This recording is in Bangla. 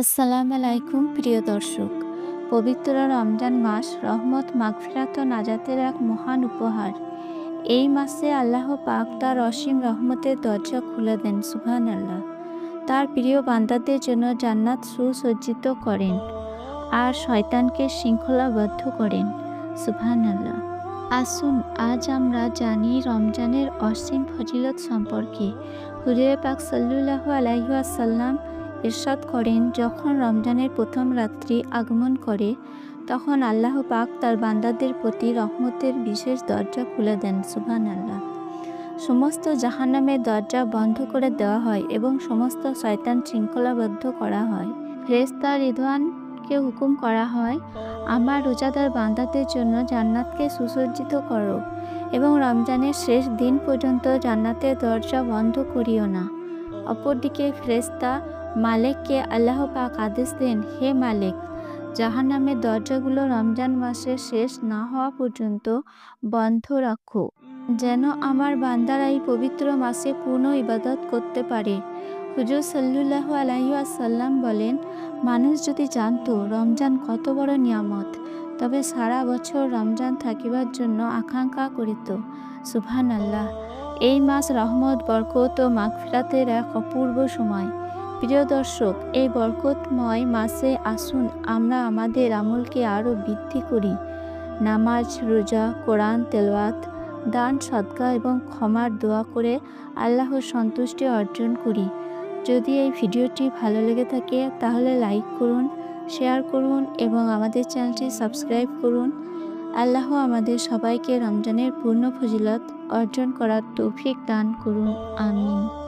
আসসালামু আলাইকুম, প্রিয় দর্শক। পবিত্র রমজান মাস রহমত, মাগফিরাত নাজাতের এক মহান উপহার। এই মাসে আল্লাহ পাক তার অসীম রহমতের দরজা খুলে দেন সুবহান আল্লাহ তার প্রিয় বান্দাদের জন্য জান্নাত সুসজ্জিত করেন আর শয়তানকে শৃঙ্খলাবদ্ধ করেন সুবহান আল্লাহ আসুন, আজ আমরা জানি রমজানের অসীম ফজিলত সম্পর্কে। হুজুরে পাক সাল্লুল্লাহু আলাইহি আসাল্লাম ইরশাদ করেন, যখন রমজানের প্রথম রাত্রি আগমন করে, তখন আল্লাহ পাক তার বান্দাদের প্রতি রহমতের বিশেষ দরজা খুলে দেন সুবহান আল্লাহ সমস্ত জাহান্নামের দরজা বন্ধ করে দেওয়া হয় এবং সমস্ত শয়তান শৃঙ্খলাবদ্ধ করা হয়। ফেরেস্তা রিদওয়ানকে হুকুম করা হয়, আমার রোজাদার বান্দাদের জন্য জান্নাতকে সুসজ্জিত করো এবং রমজানের শেষ দিন পর্যন্ত জান্নাতের দরজা বন্ধ করিও না। অপরদিকে ফেরেস্তা মালেককে আল্লাহ পাক আদেশ দেন, হে মালিক, জাহান্নামের দরজাগুলো রমজান মাসের শেষ না হওয়া পর্যন্ত বন্ধ রাখো, যেন আমার বান্দারা এই পবিত্র মাসে পূর্ণ ইবাদত করতে পারে। হুজুর সাল্লুল্লাহ আলাইহি আসাল্লাম বলেন, মানুষ যদি জানতো রমজান কত বড় নিয়ামত, তবে সারা বছর রমজান থাকিবার জন্য আকাঙ্ক্ষা করিত। সুবহান আল্লাহ এই মাস রহমত, বরকত ও মাগফিরাতের এক অপূর্ব সময়। প্রিয় দর্শক, এই বরকতময় মাসে আসুন আমরা আমাদের আমলকে আরও বৃদ্ধি করি। নামাজ, রোজা, কোরআন, তেলওয়াত, দান, সদকা এবং ক্ষমার দোয়া করে আল্লাহর সন্তুষ্টি অর্জন করি। যদি এই ভিডিওটি ভালো লেগে থাকে, তাহলে লাইক করুন, শেয়ার করুন এবং আমাদের চ্যানেলটি সাবস্ক্রাইব করুন। আল্লাহ আমাদের সবাইকে রমজানের পূর্ণ ফজিলত অর্জন করার তৌফিক দান করুন আমিন।